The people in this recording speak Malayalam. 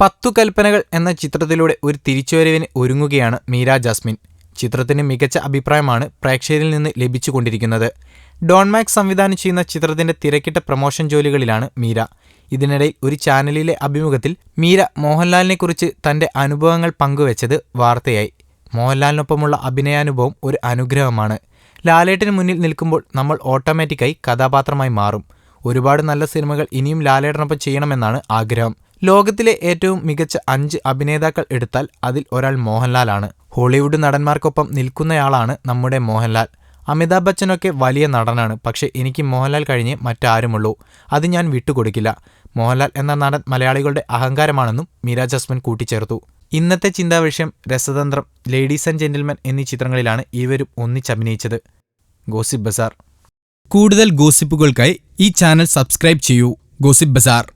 പത്തു കൽപ്പനകൾ എന്ന ചിത്രത്തിലൂടെ ഒരു തിരിച്ചുവരവിന് ഒരുങ്ങുകയാണ് മീര ജാസ്മിൻ. ചിത്രത്തിന് മികച്ച അഭിപ്രായമാണ് പ്രേക്ഷകരിൽ നിന്ന് ലഭിച്ചുകൊണ്ടിരിക്കുന്നത്. ഡോൺ മാക്സ് സംവിധാനം ചെയ്യുന്ന ചിത്രത്തിന്റെ തിരക്കിട്ട പ്രമോഷൻ ജോലികളിലാണ് മീര. ഇതിനിടയിൽ ഒരു ചാനലിലെ അഭിമുഖത്തിൽ മീര മോഹൻലാലിനെക്കുറിച്ച് തന്റെ അനുഭവങ്ങൾ പങ്കുവച്ചത് വാർത്തയായി. മോഹൻലാലിനൊപ്പമുള്ള അഭിനയാനുഭവം ഒരു അനുഗ്രഹമാണ്. ലാലേട്ടിന് മുന്നിൽ നിൽക്കുമ്പോൾ നമ്മൾ ഓട്ടോമാറ്റിക്കായി കഥാപാത്രമായി മാറും. ഒരുപാട് നല്ല സിനിമകൾ ഇനിയും ലാലേട്ടനൊപ്പം ചെയ്യണമെന്നാണ് ആഗ്രഹം. ലോകത്തിലെ ഏറ്റവും മികച്ച അഞ്ച് അഭിനേതാക്കൾ എടുത്താൽ അതിൽ ഒരാൾ മോഹൻലാലാണ്. ഹോളിവുഡ് നടന്മാർക്കൊപ്പം നിൽക്കുന്നയാളാണ് നമ്മുടെ മോഹൻലാൽ. അമിതാഭ് ബച്ചനൊക്കെ വലിയ നടനാണ്. പക്ഷേ എനിക്ക് മോഹൻലാൽ കഴിഞ്ഞേ മറ്റാരുമുള്ളൂ. അത് ഞാൻ വിട്ടുകൊടുക്കില്ല. മോഹൻലാൽ എന്ന നടൻ മലയാളികളുടെ അഹങ്കാരമാണെന്നും മീര ജസ്മൻ കൂട്ടിച്ചേർത്തു. ഇന്നത്തെ ചിന്താവിഷയം രസതന്ത്രം ലേഡീസ് ആൻഡ് ജെന്റിൽമെൻ എന്നീ ചിത്രങ്ങളിലാണ് ഇവരും ഒന്നിച്ചഭിനയിച്ചത് ഗോസിപ്പ് ബസാർ. കൂടുതൽ ഗോസിപ്പുകൾക്കായി ഈ ചാനൽ സബ്സ്ക്രൈബ് ചെയ്യൂ. Gossip bazaar.